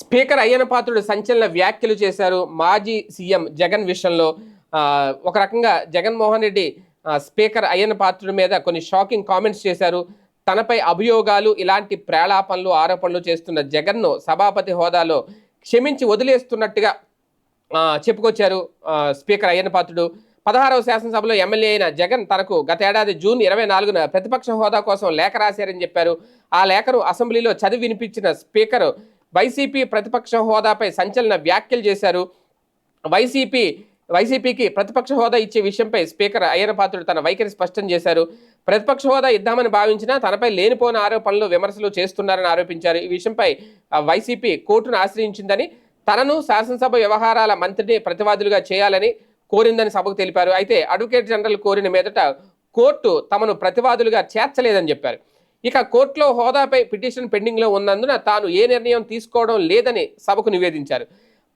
Speaker Ayyanna పాత్రుడు సంచలన వ్యాఖ్యలు చేశారు మాజీ సీఎం జగన్ విషయంలో. ఒక రకంగా జగన్మోహన్ రెడ్డి స్పీకర్ అయ్యన పాత్రుడి మీద కొన్ని షాకింగ్ కామెంట్స్ చేశారు. తనపై అభియోగాలు ఇలాంటి ప్రేలాపనలు ఆరోపణలు చేస్తున్న జగన్ను సభాపతి హోదాలో క్షమించి వదిలేస్తున్నట్టుగా చెప్పుకొచ్చారు స్పీకర్ అయ్యన పాత్రుడు. పదహారవ శాసనసభలో ఎమ్మెల్యే అయిన జగన్ తనకు గత ఏడాది జూన్ ఇరవై నాలుగున ప్రతిపక్ష హోదా కోసం లేఖ రాశారని చెప్పారు. ఆ లేఖను అసెంబ్లీలో చదివి వినిపించిన స్పీకర్ వైసీపీ ప్రతిపక్ష హోదాపై సంచలన వ్యాఖ్యలు చేశారు. వైసీపీ వైసీపీకి ప్రతిపక్ష హోదా ఇచ్చే విషయంపై స్పీకర్ అయ్యన పాత్రుడు తన వైఖరి స్పష్టం చేశారు. ప్రతిపక్ష హోదా ఇద్దామని భావించినా తనపై లేనిపోని ఆరోపణలు విమర్శలు చేస్తున్నారని ఆరోపించారు. ఈ విషయంపై వైసీపీ కోర్టును ఆశ్రయించిందని తనను శాసనసభ వ్యవహారాల మంత్రిని ప్రతివాదులుగా చేయాలని కోరిందని సభకు తెలిపారు. అయితే అడ్వకేట్ జనరల్ కోరిన మీదట కోర్టు తమను ప్రతివాదులుగా చేర్చలేదని చెప్పారు. ఇక కోర్టులో హోదాపై పిటిషన్ పెండింగ్లో ఉన్నందున తాను ఏ నిర్ణయం తీసుకోవడం లేదని సభకు నివేదించారు.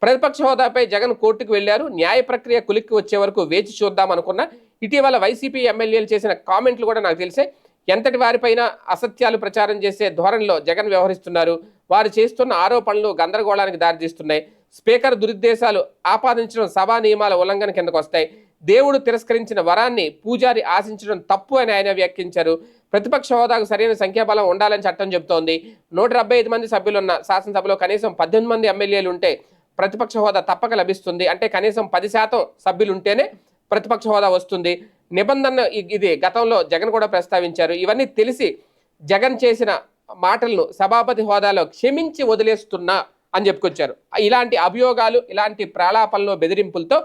ప్రతిపక్ష హోదాపై జగన్ కోర్టుకు వెళ్ళారు న్యాయ ప్రక్రియ కులిక్కి వచ్చే వరకు వేచి చూద్దామనుకున్న ఇటీవల వైసీపీ ఎమ్మెల్యేలు చేసిన కామెంట్లు కూడా నాకు తెలిసే ఎంతటి వారిపైన అసత్యాలు ప్రచారం చేసే ధోరణిలో జగన్ వ్యవహరిస్తున్నారు. వారు చేస్తున్న ఆరోపణలు గందరగోళానికి దారితీస్తున్నాయి. స్పీకర్ దురుద్దేశాలు ఆపాదించడం సభా నియమాల ఉల్లంఘన కిందకు వస్తాయి దేవుడు తిరస్కరించిన వరాన్ని పూజారి ఆశించడం తప్పు అని ఆయన వ్యాఖ్యించారు ప్రతిపక్ష హోదాకు సరైన సంఖ్యాబలం ఉండాలని చట్టం చెబుతోంది. నూట డెబ్బై ఐదు మంది సభ్యులున్న శాసనసభలో కనీసం పద్దెనిమిది మంది ఎమ్మెల్యేలు ఉంటే ప్రతిపక్ష హోదా తప్పక లభిస్తుంది. అంటే కనీసం పది శాతం సభ్యులు ఉంటేనే ప్రతిపక్ష హోదా వస్తుంది. నిబంధన ఇది గతంలో జగన్ కూడా ప్రస్తావించారు. ఇవన్నీ తెలిసి జగన్ చేసిన మాటలను సభాపతి హోదాలో క్షమించి వదిలేస్తున్నా అని చెప్పుకొచ్చారు. ఇలాంటి అభియోగాలు ఇలాంటి ప్రాలాపనలు బెదిరింపులతో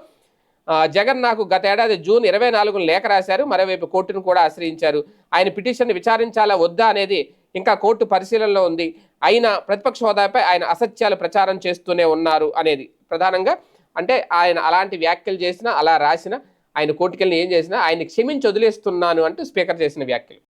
జగన్ నాకు గత ఏడాది జూన్ ఇరవై నాలుగున లేఖ రాశారు మరోవైపు కోర్టును కూడా ఆశ్రయించారు. ఆయన పిటిషన్ విచారించాలా వద్దా అనేది ఇంకా కోర్టు పరిశీలనలో ఉంది. అయినా ప్రతిపక్ష హోదాపై ఆయన అసత్యాలు ప్రచారం చేస్తూనే ఉన్నారు అనేది ప్రధానంగా. అంటే ఆయన అలాంటి వ్యాఖ్యలు చేసినా అలా రాసినా ఆయన కోర్టుకెళ్ళి ఏం చేసినా ఆయన క్షమించి వదిలేస్తున్నాను అంటూ స్పీకర్ చేసిన వ్యాఖ్యలు.